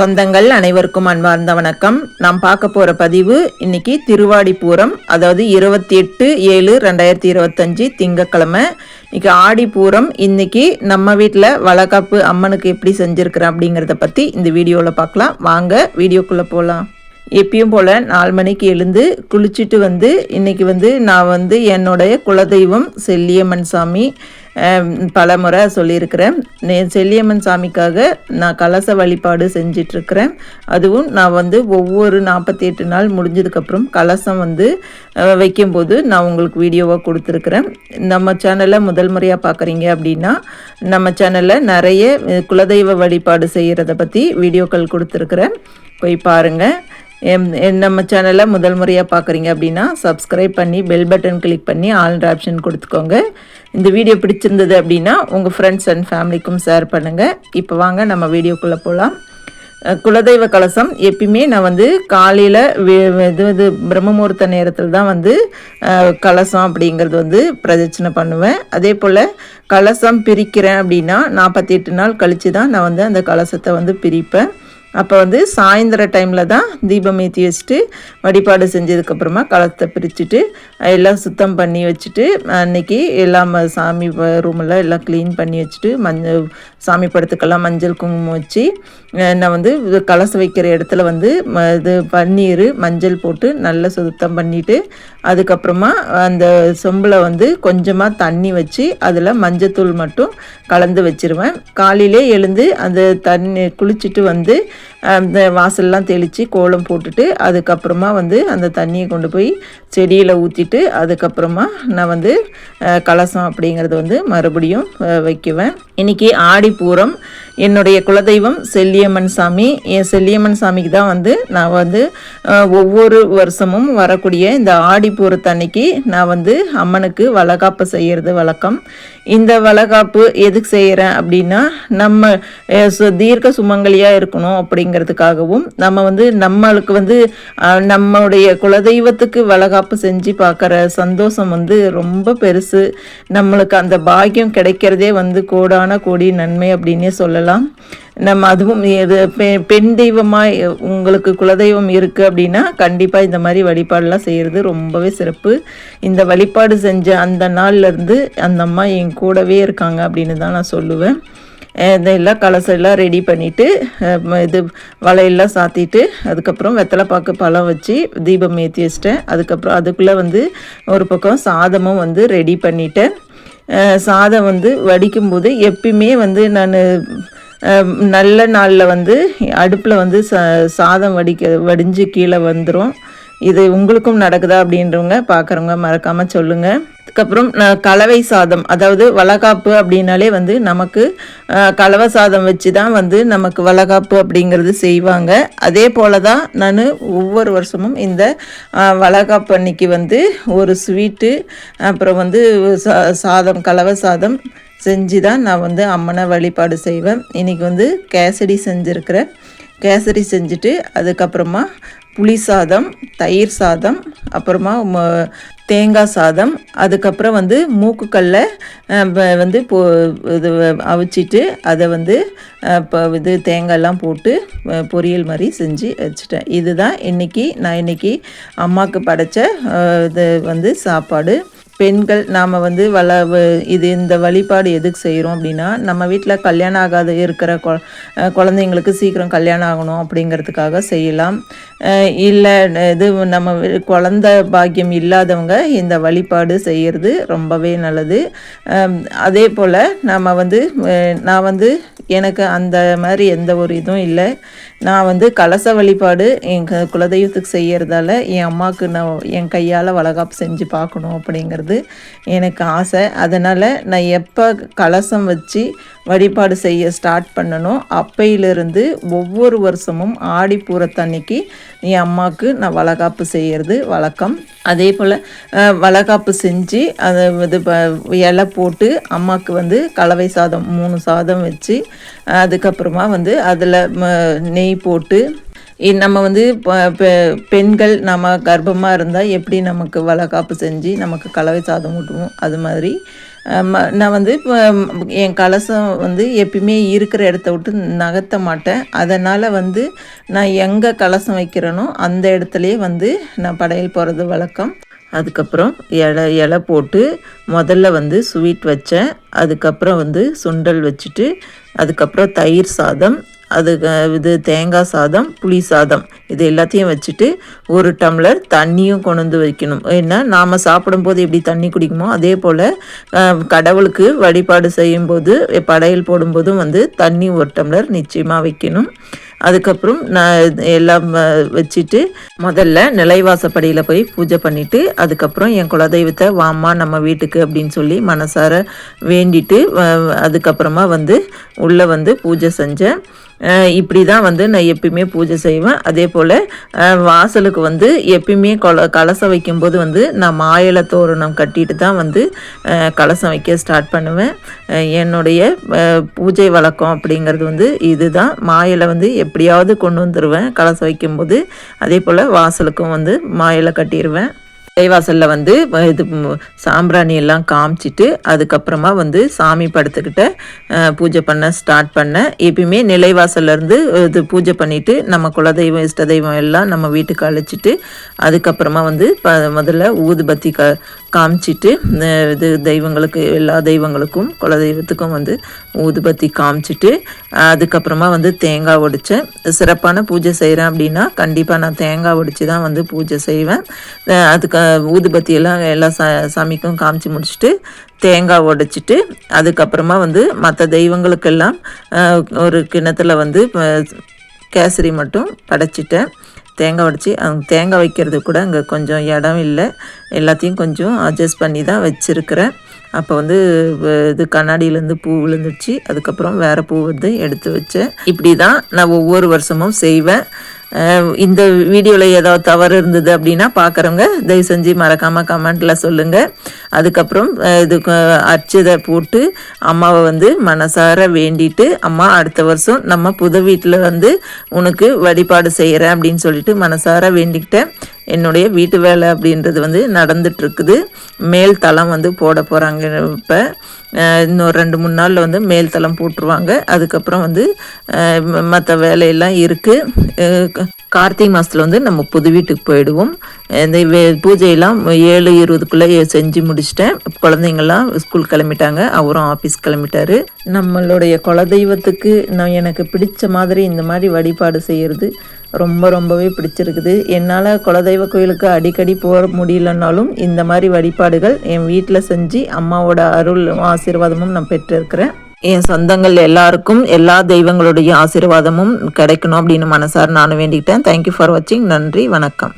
சொந்தங்கள் அனைவருக்கும் அன்பார்ந்த வணக்கம். நாம் பார்க்க போகிற பதிவு இன்னைக்கு திருவாடிப்பூரம் அதாவது இருபத்தி எட்டு ஏழு ரெண்டாயிரத்தி இருபத்தஞ்சி திங்கக்கிழமை இன்னைக்கு ஆடிப்பூரம் இன்னைக்கு நம்ம வீட்டில் வளகாப்பு அம்மனுக்கு எப்படி செஞ்சுருக்கிறேன் அப்படிங்கிறத பற்றி இந்த வீடியோவில் பார்க்கலாம். வாங்க வீடியோக்குள்ளே போகலாம் எப்பயும் போல் நாலு மணிக்கு எழுந்து குளிச்சுட்டு வந்து இன்றைக்கி வந்து நான் வந்து என்னுடைய குலதெய்வம் செல்லியம்மன் சாமி பல முறை சொல்லியிருக்கிறேன். நே செல்லியம்மன் சாமிக்காக நான் கலச வழிபாடு செஞ்சிட்ருக்கிறேன். அதுவும் நான் வந்து ஒவ்வொரு நாற்பத்தி எட்டு நாள் முடிஞ்சதுக்கப்புறம் கலசம் வந்து வைக்கும்போது நான் உங்களுக்கு வீடியோவாக கொடுத்துருக்குறேன். நம்ம சேனலை முதல் முறையாக பார்க்குறீங்க அப்படின்னா நம்ம சேனலில் நிறைய குலதெய்வ வழிபாடு செய்கிறத பற்றி வீடியோக்கள் கொடுத்துருக்குறேன். போய் பாருங்கள் நம்ம சேனலை முதல் முறையாக பார்க்குறீங்க அப்படின்னா சப்ஸ்கிரைப் பண்ணி பெல் பட்டன் கிளிக் பண்ணி ஆல்ன்ற ஆப்ஷன் கொடுத்துக்கோங்க. இந்த வீடியோ பிடிச்சிருந்தது அப்படின்னா உங்கள் ஃப்ரெண்ட்ஸ் அண்ட் ஃபேமிலிக்கும் ஷேர் பண்ணுங்கள் இப்போ வாங்க நம்ம வீடியோக்குள்ளே போகலாம் குலதெய்வ கலசம். எப்பயுமே நான் வந்து காலையில் இது இது பிரம்மமுகூர்த்த நேரத்தில் தான் வந்து கலசம் அப்படிங்கிறது வந்து பிரதட்சணை பண்ணுவேன். அதே போல் கலசம் பிரிக்கிறேன் அப்படின்னா நாற்பத்தி எட்டு நாள் கழித்து தான் நான் வந்து அந்த கலசத்தை வந்து பிரிப்பேன். அப்போ வந்து சாயந்தர டைமில் தான் தீபம் ஏற்றி வச்சுட்டு வழிபாடு செஞ்சதுக்கப்புறமா களத்தை பிரிச்சுட்டு எல்லாம் சுத்தம் பண்ணி வச்சுட்டு அன்னைக்கு எல்லாம் ம- சாமி ரூமெல்லாம் எல்லாம் க்ளீன் பண்ணி வச்சுட்டு மஞ்சள் சாமி படத்துக்கெல்லாம் மஞ்சள் குங்குமம் வச்சு நான் வந்து இது கலசம் வைக்கிற இடத்துல வந்து ம- இது பன்னீர் மஞ்சள் போட்டு நல்லா சுத்தம் பண்ணிவிட்டு அதுக்கப்புறமா அந்த சொம்பில் வந்து கொஞ்சமாக தண்ணி வச்சு அதில் மஞ்சத்தூள் மட்டும் கலந்து வச்சிருவேன். காலையிலே எழுந்து அந்த தண்ணி குளிச்சுட்டு வந்து அந்த வாசல்லாம் தெளித்து கோலம் போட்டுட்டு அதுக்கப்புறமா வந்து அந்த தண்ணியை கொண்டு போய் செடியில் ஊற்றிட்டு அதுக்கப்புறமா நான் வந்து அஹ், கலசம் அப்படிங்கிறது வந்து மறுபடியும் வைக்குவேன். இன்னைக்கு ஆடிப்பூரம் என்னுடைய குலதெய்வம் செல்லியம்மன் சாமி. என் செல்லியம்மன் சாமிக்கு தான் வந்து நான் வந்து ஒவ்வொரு வருஷமும் வரக்கூடிய இந்த ஆடிப்பூரத்தன்னைக்கு நான் வந்து அம்மனுக்கு வளகாப்பு செய்கிறது வழக்கம். இந்த வளகாப்பு எதுக்கு செய்கிறேன் அப்படின்னா நம்ம சு- தீர்க்க சுமங்கலியாக இருக்கணும் அப்படிங்கிறதுக்காகவும் நம்ம வந்து நம்மளுக்கு வந்து நம்மளுடைய குலதெய்வத்துக்கு வளகாப்பு செஞ்சு பார்க்குற சந்தோஷம் வந்து ரொம்ப பெருசு. நம்மளுக்கு அந்த பாக்கியம் கிடைக்கிறதே வந்து கோடான கோடி நன்மை அப்படின்னே சொல்லலாம். நம்ம அதுவும் இது பெ- பெண் தெய்வமாக உங்களுக்கு குலதெய்வம் இருக்குது அப்படின்னா கண்டிப்பாக இந்த மாதிரி வழிபாடெலாம் செய்கிறது ரொம்பவே சிறப்பு. இந்த வழிபாடு செஞ்ச அந்த நாள்லேருந்து அந்த அம்மா என் கூடவே இருக்காங்க அப்படின்னு தான் நான் சொல்லுவேன். இதெல்லாம் கலசெல்லாம் ரெடி பண்ணிவிட்டு இது வலையெல்லாம் சாத்திட்டு அதுக்கப்புறம் வெத்தலைப்பாக்கு பழம் வச்சு தீபம் ஏற்றி வச்சிட்டேன். அதுக்கப்புறம் அதுக்குள்ளே வந்து ஒரு பக்கம் சாதமும் வந்து ரெடி பண்ணிட்டேன். சாதம் வந்து வடிக்கும்போது எப்பயுமே வந்து நான் நல்ல நாளில் வந்து அடுப்பில் வந்து ச சாதம் வடிக்க வடிஞ்சு கீழே வந்துடும் இது உங்களுக்கும் நடக்குதா அப்படின்றவங்க பார்க்குறவங்க மறக்காமல் சொல்லுங்கள் அதுக்கப்புறம் நான் கலவை சாதம். அதாவது வளகாப்பு அப்படின்னாலே வந்து நமக்கு கலவை சாதம் வச்சு தான் வந்து நமக்கு வளகாப்பு அப்படிங்கிறது செய்வாங்க. அதே போல தான் நான் ஒவ்வொரு வருஷமும் இந்த வளகாப்பு அன்னைக்கு வந்து ஒரு ஸ்வீட்டு அப்புறம் வந்து சா- சாதம் கலவை சாதம் செஞ்சு தான் நான் வந்து அம்மனை வழிபாடு செய்வேன். இன்றைக்கி வந்து கேசரி செஞ்சுருக்கிறேன். கேசரி செஞ்சுட்டு அதுக்கப்புறமா புளி சாதம் தயிர் சாதம் அப்புறமா ம- தேங்காய் சாதம் அதுக்கப்புறம் வந்து மூக்குக்கல்ல வந்து போ இது அவிச்சிட்டு அதை வந்து இப்போ இது தேங்காயெல்லாம் போட்டு பொரியல் மாதிரி செஞ்சு வச்சுட்டேன். இதுதான் இன்றைக்கி நான் இன்றைக்கி அம்மாவுக்கு படைச்ச இது வந்து சாப்பாடு. பெண்கள் நாம் வந்து வள இது இந்த வழிபாடு எதுக்கு செய்கிறோம் அப்படின்னா நம்ம வீட்டில் கல்யாணம் ஆகாத இருக்கிற கொ குழந்தைங்களுக்கு சீக்கிரம் கல்யாணம் ஆகணும் அப்படிங்கிறதுக்காக செய்யலாம். இல்லை இது நம்ம குழந்த பாக்கியம் இல்லாதவங்க இந்த வழிபாடு செய்கிறது ரொம்பவே நல்லது. அதே போல் நம்ம வந்து நான் வந்து எனக்கு அந்த மாதிரி எந்த ஒரு இதுவும் இல்லை. நான் வந்து கலச வழிபாடு என் குலதெய்வத்துக்கு செய்யறதால என் அம்மாவுக்கு நான் என் கையால் வளகாப்பு செஞ்சு பார்க்கணும் அப்படிங்கிறது எனக்கு ஆசை. அதனால் நான் எப்போ கலசம் வச்சு வழிபாடு செய்ய ஸ்டார்ட் பண்ணணும். அப்பையிலிருந்து ஒவ்வொரு வருஷமும் ஆடிப்பூரத்தன்னைக்கு என் அம்மாவுக்கு நான் வளகாப்பு செய்கிறது வழக்கம். அதே போல் வளகாப்பு செஞ்சு அதை இது ப- இலை போட்டு அம்மாவுக்கு வந்து கலவை சாதம் மூணு சாதம் வச்சு அதுக்கப்புறமா வந்து அதில் நெய் போட்டு நம்ம வந்து பெ- பெண்கள் நம்ம கர்ப்பமாக இருந்தால் எப்படி நமக்கு வளகாப்பு செஞ்சு நமக்கு கலவை சாதம் ஊட்டுவோம் அது மாதிரி நான் வந்து இப்போ என் கலசம் வந்து எப்பயுமே இருக்கிற இடத்த விட்டு நகர்த்த மாட்டேன். அதனால் வந்து நான் எங்கே கலசம் வைக்கிறேனோ அந்த இடத்துலையே வந்து நான் படையல் போகிறது வழக்கம். அதுக்கப்புறம் இலை இலை போட்டு முதல்ல வந்து ஸ்வீட் வச்சேன். அதுக்கப்புறம் வந்து சுண்டல் வச்சுட்டு அதுக்கப்புறம் தயிர் சாதம் அது இது தேங்காய் சாதம் புளி சாதம். இது எல்லாத்தையும் வச்சுட்டு ஒரு டம்ளர் தண்ணியும் கொண்டு வந்து வைக்கணும். ஏன்னா நாம் சாப்பிடும்போது எப்படி தண்ணி குடிக்குமோ அதே போல் கடவுளுக்கு வழிபாடு செய்யும்போது படையல் போடும்போதும் வந்து தண்ணி ஒரு டம்ளர் நிச்சயமாக வைக்கணும். அதுக்கப்புறம் நான் எல்லாம் வச்சுட்டு முதல்ல நிலைவாசப்படியில் போய் பூஜை பண்ணிவிட்டு அதுக்கப்புறம் என் குலதெய்வத்தை வாம்மா நம்ம வீட்டுக்கு அப்படின்னு சொல்லி மனசார வேண்டிட்டு அதுக்கப்புறமா வந்து உள்ளே வந்து பூஜை செஞ்சேன். இப்படி தான் வந்து நான் எப்பயுமே பூஜை செய்வேன். அதே போல் வாசலுக்கு வந்து எப்பயுமே கொல கலசம் வைக்கும்போது வந்து நான் மாயில தோரணம் கட்டிட்டு தான் வந்து கலசம் வைக்க ஸ்டார்ட் பண்ணுவேன். என்னுடைய பூஜை வழக்கம் அப்படிங்கிறது வந்து இதுதான். மாயில வந்து எப்படியாவது கொண்டு வந்துடுவேன் கலசம் வைக்கும்போது. அதே போல் வாசலுக்கும் வந்து மாயில கட்டிடுவேன் கைவாசலில் வந்து இது சாம்பிராணி எல்லாம் காமிச்சிட்டு அதுக்கப்புறமா வந்து சாமி படத்துக்கிட்ட பூஜை பண்ண ஸ்டார்ட் பண்ணேன் எப்பயுமே நிலைவாசல்லேருந்து இது பூஜை பண்ணிவிட்டு நம்ம குலதெய்வம் இஷ்ட தெய்வம் எல்லாம் நம்ம வீட்டுக்கு அழைச்சிட்டு அதுக்கப்புறமா வந்து ப முதல்ல ஊதுபத்தி க காமிச்சிட்டு இது தெய்வங்களுக்கு எல்லா தெய்வங்களுக்கும் குலதெய்வத்துக்கும் வந்து ஊதுபத்தி காமிச்சிட்டு அதுக்கப்புறமா வந்து தேங்காய் உடைச்சேன் சிறப்பான பூஜை செய்கிறேன் அப்படின்னா கண்டிப்பாக நான் தேங்காய் உடைச்சி தான் வந்து பூஜை செய்வேன். அதுக்கு ஊதுபத்தியெல்லாம் எல்லா சா சாமிக்கும் காமிச்சு முடிச்சுட்டு தேங்காய் உடைச்சிட்டு அதுக்கப்புறமா வந்து மற்ற தெய்வங்களுக்கெல்லாம் ஒரு கிணத்துல வந்து கேசரி மட்டும் படைச்சிட்டேன். தேங்காய் உடச்சி அங்கே தேங்காய் வைக்கிறது கூட அங்கே கொஞ்சம் இடம் இல்லை. எல்லாத்தையும் கொஞ்சம் அட்ஜஸ்ட் பண்ணி தான் வச்சுருக்கிறேன். அப்போ வந்து இது கண்ணாடியிலேருந்து பூ விழுந்துருச்சு அதுக்கப்புறம் வேறு பூ வந்து எடுத்து வச்சேன். இப்படி தான் நான் ஒவ்வொரு வருஷமும் செய்வேன். இந்த வீடியோவில் ஏதாவது தவறு இருந்தது அப்படின்னா பார்க்குறவங்க தயவு செஞ்சு மறக்காமல் கமெண்ட்டில் சொல்லுங்கள் அதுக்கப்புறம் இது அர்ச்சதை போட்டு அம்மாவை வந்து மனசார வேண்டிட்டு அம்மா அடுத்த வருஷம் நம்ம புது வீட்டில் வந்து உனக்கு வழிபாடு செய்கிறேன் அப்படின்னு சொல்லிட்டு மனசார வேண்டிக்கிட்டேன். என்னுடைய வீட்டு வேலை அப்படின்றது வந்து நடந்துட்டுருக்குது. மேல் தளம் வந்து போட போகிறாங்க இப்போ. இன்னொரு ரெண்டு மூணு நாளில் வந்து மேல் தளம் போட்டுருவாங்க. அதுக்கப்புறம் வந்து மற்ற வேலையெல்லாம் இருக்குது கார்த்திகை மாதத்தில் வந்து நம்ம புது வீட்டுக்கு போயிடுவோம். இந்த பூஜையெல்லாம் ஏழு இருபதுக்குள்ளே செஞ்சு முடிச்சிட்டேன். குழந்தைங்கள்லாம் ஸ்கூல் கிளம்பிட்டாங்க. அவரும் ஆஃபீஸ் கிளம்பிட்டாரு. நம்மளுடைய குலதெய்வத்துக்கு நான் எனக்கு பிடிச்ச மாதிரி இந்த மாதிரி வழிபாடு செய்கிறது ரொம்ப ரொம்பவே பிடிச்சிருக்குது. என்னால் குலதெய்வ கோயிலுக்கு அடிக்கடி போக முடியலன்னாலும் இந்த மாதிரி வழிபாடுகள் என் வீட்டில் செஞ்சு அம்மாவோட அருள் ஆசீர்வாதமும் நான் பெற்றிருக்கிறேன். என் சொந்தங்கள் எல்லாருக்கும் எல்லா தெய்வங்களுடைய ஆசீர்வாதமும் கிடைக்கணும் அப்படின்னு மனசார் நானும் வேண்டிக்கிட்டேன். தேங்க்யூ ஃபார் வாட்சிங் நன்றி வணக்கம்.